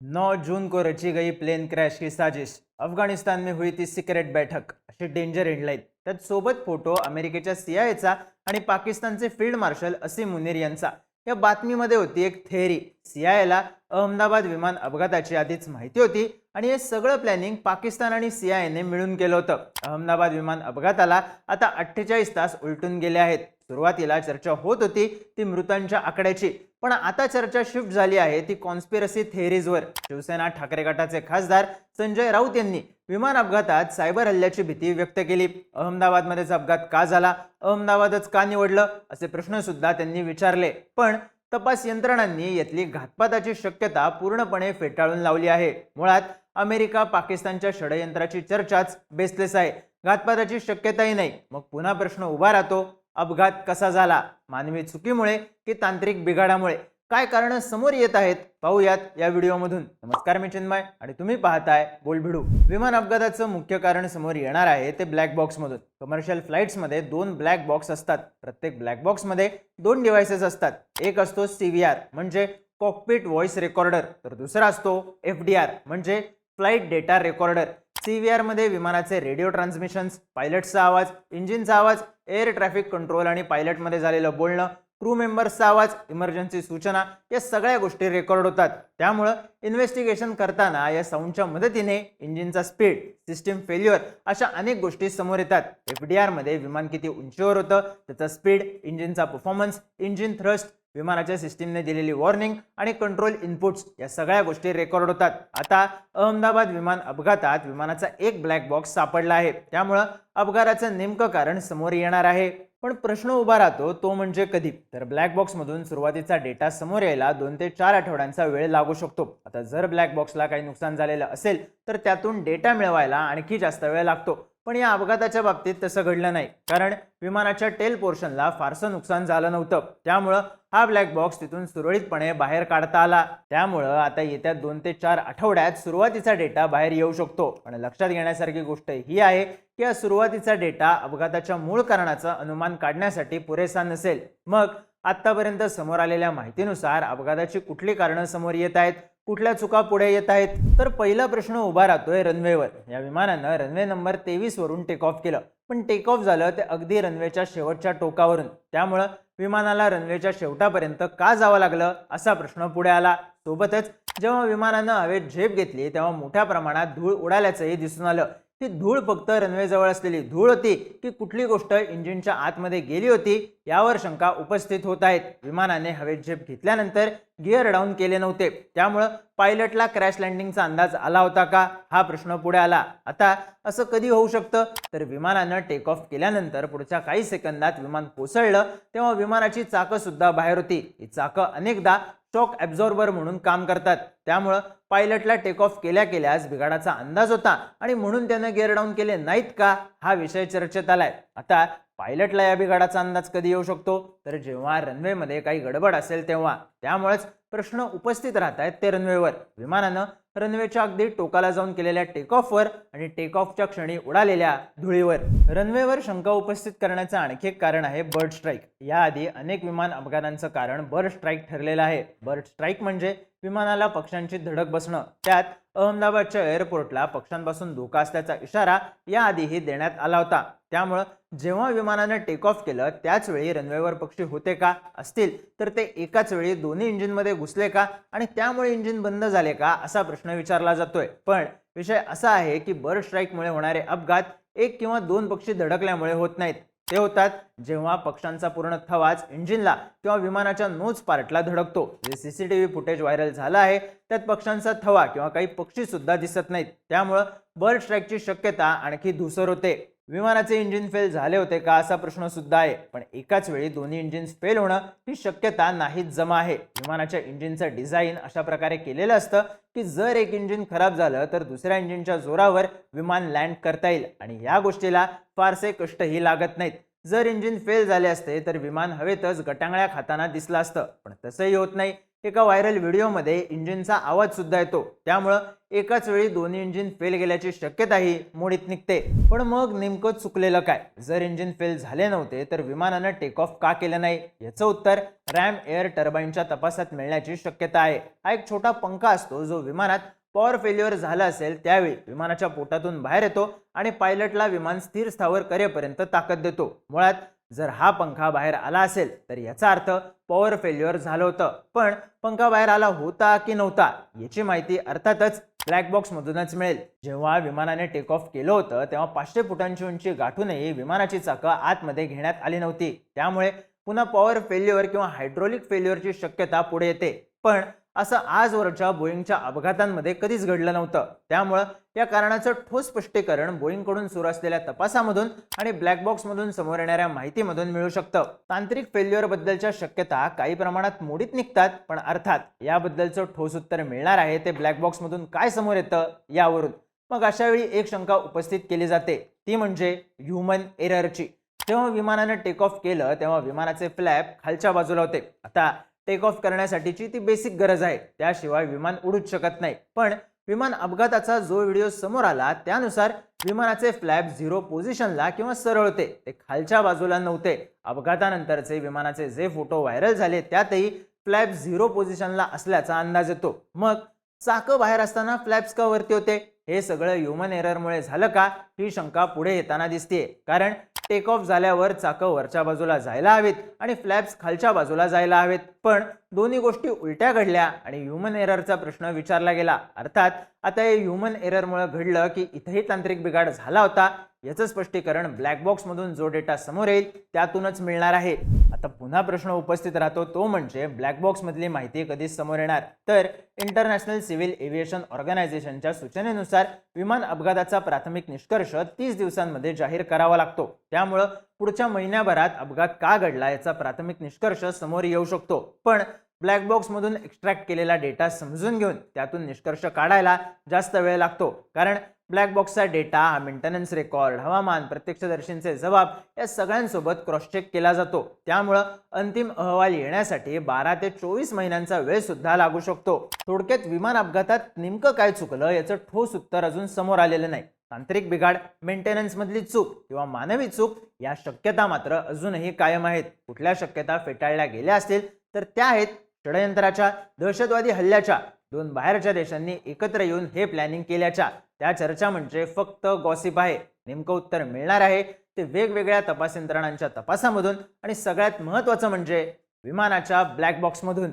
9 जून को रची गई प्लेन क्रैश की साजिश। अफगाणिस्तान में हुई थी सिक्रेट बैठक। अशी डेंजर हेडलाईन त्यात सोबत फोटो अमेरिकेच्या सीआयचा आणि पाकिस्तानचे फील्ड मार्शल असीम मुनीर यांचा। या बातमीमध्ये होती एक थेअरी सीआयला अहमदाबाद विमान अपघाताची आधीच माहिती होती आणि हे सगळं प्लॅनिंग पाकिस्तान आणि सीआयने मिळून केलं होतं. अहमदाबाद विमान अपघाताला आता अठ्ठेचाळीस तास उलटून गेले आहेत. सुरुवातीला चर्चा होत होती ती मृतांच्या आकड्याची. पण आता चर्चा शिफ्ट झाली आहे ती कॉन्स्पिरसी थेअरीजवर शिवसेना ठाकरे गटाचे खासदार संजय राऊत यांनी विमान अपघातात सायबर हल्ल्याची भीती व्यक्त केली. अहमदाबादमध्येच अपघात का झाला? अहमदाबादच का निवडलं? असे प्रश्न सुद्धा त्यांनी विचारले. पण तपास यंत्रणांनी यातली घातपाताची शक्यता पूर्णपणे फेटाळून लावली आहे. मुळात अमेरिका पाकिस्तानच्या षडयंत्राची चर्चाच बेसलेस आहे. घातपाताची शक्यताही नाही. मग पुन्हा प्रश्न उभा राहतो अपघात कसा झाला? मानवी चुकीमुळे की तांत्रिक बिघाडामुळे? काय कारण समोर येत आहेत? पाहूयात या व्हिडिओमधून. नमस्कार मी चिन्मय आणि तुम्ही पाहताय बोलभिडू. विमान अपघाताचं मुख्य कारण समोर येणार आहे ते ब्लॅक बॉक्समधून कमर्शियल फ्लाईट्समध्ये दोन ब्लॅक बॉक्स असतात. प्रत्येक ब्लॅक बॉक्समध्ये दोन डिव्हायसेस असतात. एक असतो सी व्ही आर म्हणजे कॉकपिट व्हॉइस रेकॉर्डर तर दुसरा असतो एफ डी आर म्हणजे flight data recorder C V आरमध्ये विमानाचे रेडिओ ट्रान्समिशन्स पायलटचा आवाज इंजिनचा आवाज एअर ट्रॅफिक कंट्रोल आणि पायलटमध्ये झालेलं बोलणं क्रू मेंबर्सचा आवाज इमर्जन्सी सूचना या सगळ्या गोष्टी रेकॉर्ड होतात. त्यामुळं इन्व्हेस्टिगेशन करताना या साऊंडच्या मदतीने इंजिनचा स्पीड सिस्टीम फेल्युअर अशा अनेक गोष्टी समोर येतात. एफ डी आरमध्ये विमान किती उंचीवर होतं त्याचा स्पीड इंजिनचा परफॉर्मन्स इंजिन थ्रस्ट विमानाच्या सिस्टीमने दिलेली वॉर्निंग आणि कंट्रोल इनपुट्स या सगळ्या गोष्टी रेकॉर्ड होतात. आता अहमदाबाद विमान अपघातात विमानाचा एक ब्लॅक बॉक्स सापडला आहे. त्यामुळं अपघाताचं नेमकं कारण समोर येणार आहे. पण प्रश्न उभा राहतो तो म्हणजे कधी? तर ब्लॅक बॉक्समधून सुरुवातीचा डेटा समोर यायला दोन ते चार आठवड्यांचा वेळ लागू शकतो. आता जर ब्लॅक बॉक्सला काही नुकसान झालेलं असेल तर त्यातून डेटा मिळवायला आणखी जास्त वेळ लागतो. पण या अपघाताच्या बाबतीत तसं घडलं नाही. कारण विमानाच्या टेल पोर्शनला फारसं नुकसान झालं नव्हतं. त्यामुळं हा ब्लॅक बॉक्स तिथून सुरळीतपणे बाहेर काढता आला. त्यामुळं आता येत्या दोन ते चार आठवड्यात सुरुवातीचा डेटा बाहेर येऊ शकतो. आणि लक्षात घेण्यासारखी गोष्ट ही आहे की हा सुरुवातीचा डेटा अपघाताच्या मूळ कारणाचं अनुमान काढण्यासाठी पुरेसा नसेल. मग आतापर्यंत समोर आलेल्या माहितीनुसार अपघाताची कुठली कारणं समोर येत आहेत? कुठल्या चुका पुढे येत आहेत? तर पहिला प्रश्न उभा राहतोय रनवेवर या विमानानं रनवे नंबर तेवीसवरून टेक ऑफ केलं. पण टेक ऑफ झालं ते अगदी रनवेच्या शेवटच्या टोकावरून. त्यामुळं विमानाला रनवेच्या शेवटापर्यंत का जावं लागलं? असा प्रश्न पुढे आला. सोबतच जेव्हा विमानानं हवेत झेप घेतली तेव्हा मोठ्या प्रमाणात धूळ उडाल्याचंही दिसून आलं. ती धूळ फक्त रनवे जवळ असलेली धूळ होती की कुठली गोष्ट इंजिनच्या आतमध्ये गेली होती यावर शंका उपस्थित होत आहेत. विमानाने हवेत झेप घेतल्यानंतर गिअर डाऊन केले नव्हते. त्यामुळं पायलटला क्रॅश लँडिंगचा अंदाज आला होता का? हा प्रश्न पुढे आला. आता असं कधी होऊ शकतं? तर विमानानं टेक ऑफ केल्यानंतर पुढच्या काही सेकंदात विमान कोसळलं तेव्हा विमानाची चाकं सुद्धा बाहेर होती. ही चाकं अनेकदा शॉक ॲब्झॉर्बर म्हणून काम करतात. त्यामुळं पायलटला टेक ऑफ केल्या केल्यास बिघाडाचा अंदाज होता आणि म्हणून त्यानं गिअर डाऊन केले नाहीत का हा विषय चर्चेत आलाय. आता पायलटला या बिघाडाचा अंदाज कधी येऊ शकतो? तर जेव्हा रनवेमध्ये काही गडबड असेल तेव्हा. त्यामुळेच प्रश्न उपस्थित राहत आहेत ते रनवेवर. विमानानं रनवेच्या अगदी टोकाला जाऊन केलेल्या टेक ऑफवर आणि टेक ऑफच्या क्षणी उडालेल्या धुळीवर. रनवेवर शंका उपस्थित करण्याचं आणखी एक कारण आहे बर्ड स्ट्राईक. याआधी अनेक विमान अपघातांचं कारण बर्ड स्ट्राईक ठरलेलं आहे. बर्ड स्ट्राईक म्हणजे विमानाला पक्ष्यांची धडक बसणं त्यात अहमदाबादच्या एअरपोर्टला पक्ष्यांपासून धोका असल्याचा इशारा याआधीही देण्यात आला होता. त्यामुळं जेव्हा विमानानं टेक ऑफ केलं त्याच वेळी रनवेवर पक्षी होते का असतील तर ते एकाच वेळी दोन्ही इंजिनमध्ये घुसले का आणि त्यामुळे इंजिन बंद झाले का असा प्रश्न विचारला जातोय. पण विषय असा आहे की बर्ड स्ट्राईकमुळे होणारे अपघात एक किंवा दोन पक्षी धडकल्यामुळे होत नाहीत. ते होतात जेव्हा पक्ष्यांचा पूर्ण थवाच इंजिनला किंवा विमानाच्या नोज पार्टला धडकतो. जे सीसीटीव्ही फुटेज व्हायरल झालं आहे त्यात पक्ष्यांचा थवा किंवा काही पक्षी सुद्धा दिसत नाहीत. त्यामुळं बर्ड स्ट्राईकची शक्यता आणखी धुसर होते. विमानाचे इंजिन फेल झाले होते का असा प्रश्न सुद्धा आहे. पण एकाच वेळी दोन्ही इंजिन्स फेल होणं ही शक्यता नाहीच जमा आहे. विमानाच्या इंजिनचं डिझाईन अशा प्रकारे केलेलं असतं की जर एक इंजिन खराब झालं तर दुसऱ्या इंजिनच्या जोरावर विमान लँड करता येईल. आणि या गोष्टीला फारसे कष्टही लागत नाहीत. जर इंजिन फेल झाले असते तर विमान हवेतच गटांगळ्या खाताना दिसलं असतं. पण तसंही होत नाही. एका व्हायरल व्हिडिओमध्ये इंजिनचा आवाज सुद्धा येतो. त्यामुळं एकाच वेळी दोन्ही इंजिन फेल गेल्याची शक्यताही मोडीत निघते. पण मग नेमकं चुकलेलं काय? जर इंजिन फेल झाले नव्हते तर विमानानं टेक ऑफ का केलं नाही? याचं उत्तर रॅम एअर टर्बाईनच्या तपासात मिळण्याची शक्यता आहे. हा एक छोटा पंखा असतो जो विमानात पॉवर फेल्युअर झालं असेल त्यावेळी विमानाच्या पोटातून बाहेर येतो आणि पायलटला विमान स्थिर स्थावर करेपर्यंत ताकद देतो. मुळात जर हा पंखा बाहेर आला असेल तर याचा अर्थ पॉवर फेल्युअर झालं होतं. पण पंखा बाहेर आला होता की नव्हता याची माहिती अर्थातच ब्लॅक बॉक्स मधूनच मिळेल. जेव्हा विमानाने टेक ऑफ केलं होतं तेव्हा पाचशे फुटांची उंची गाठूनही विमानाची चाकं आतमध्ये घेण्यात आली नव्हती. त्यामुळे पुन्हा पॉवर फेल्युअर किंवा हायड्रोलिक फेल्युअरची शक्यता पुढे येते. पण असं आजवरच्या बोईंगच्या अपघातांमध्ये कधीच घडलं नव्हतं. त्यामुळं या कारणाचं ठोस स्पष्टीकरण बोईंगकडून सुरू असलेल्या तपासामधून आणि ब्लॅक बॉक्समधून समोर येणाऱ्या माहितीमधून मिळू शकतं. तांत्रिक फेल्युअरबद्दलच्या शक्यता काही प्रमाणात मोडीत निघतात पण अर्थात याबद्दलचं ठोस उत्तर मिळणार आहे ते ब्लॅक बॉक्समधून काय समोर येतं यावरून. मग अशा वेळी एक शंका उपस्थित केली जाते. ती म्हणजे ह्युमन एररची. जेव्हा विमानानं टेक ऑफ केलं तेव्हा विमानाचे फ्लॅप खालच्या बाजूला होते. आता टेक ऑफ करण्यासाठीची ती बेसिक गरज आहे. त्याशिवाय विमान उडूच शकत नाही. पण विमान अपघाताचा जो व्हिडिओ समोर आला त्यानुसार विमानाचे फ्लॅप झिरो पोझिशनला किंवा सरळ होते. ते खालच्या बाजूला नव्हते. अपघातानंतरचे विमानाचे जे फोटो व्हायरल झाले त्यातही फ्लॅप झिरो पोझिशनला असल्याचा अंदाज येतो. मग चाकं बाहेर असताना फ्लॅप्स का वरती होते? हे सगळं ह्युमन एररमुळे झालं का? ही शंका पुढे येताना दिसते कारण टेक ऑफ झाल्यावर चाकं वरच्या बाजूला जायला हवीत आणि फ्लॅप्स खालच्या बाजूला जायला हवेत. पण दोन्ही गोष्टी उलट्या घडल्या आणि ह्युमन एररचा प्रश्न विचारला गेला. अर्थात आता हे ह्युमन एररमुळे घडलं की इथंही तांत्रिक बिघाड झाला होता याचं स्पष्टीकरण ब्लॅक बॉक्समधून जो डेटा समोर येईल त्यातूनच मिळणार आहे. आता पुन्हा प्रश्न उपस्थित राहतो तो म्हणजे ब्लॅक बॉक्समधली माहिती कधी समोर येणार? तर इंटरनॅशनल सिव्हिल एव्हिएशन ऑर्गनायझेशनच्या सूचनेनुसार विमान अपघाताचा प्राथमिक निष्कर्ष तीस दिवसांमध्ये जाहीर करावा लागतो. त्यामुळं पुढच्या महिन्याभरात अपघात का घडला याचा प्राथमिक निष्कर्ष समोर येऊ शकतो. पण ब्लॅक बॉक्समधून एक्स्ट्रॅक्ट केलेला डेटा समजून घेऊन त्यातून निष्कर्ष काढायला जास्त वेळ लागतो. कारण ब्लॅक बॉक्सचा डेटा हा मेंटेनन्स रेकॉर्ड हवामान प्रत्यक्षदर्शींचे जबाब या सगळ्यांसोबत क्रॉस चेक केला जातो. त्यामुळं अंतिम अहवाल येण्यासाठी बारा ते चोवीस महिन्यांचा वेळ सुद्धा लागू शकतो. थोडक्यात विमान अपघातात नेमकं काय चुकलं याचं ठोस उत्तर अजून समोर आलेलं नाही. तांत्रिक बिघाड मेंटेनन्समधली चूक किंवा मानवी चूक या शक्यता मात्र अजूनही कायम आहेत. कुठल्या शक्यता फेटाळल्या गेल्या असतील तर त्या आहेत षडयंत्राच्या दहशतवादी हल्ल्याच्या दोन बाहेरच्या देशांनी एकत्र येऊन हे प्लॅनिंग केल्याच्या. त्या चर्चा म्हणजे फक्त गॉसिप आहे. नेमकं उत्तर मिळणार आहे. ते वेगवेगळ्या तपास यंत्रणांच्या तपासामधून आणि सगळ्यात महत्त्वाचं म्हणजे विमानाच्या ब्लॅक बॉक्समधून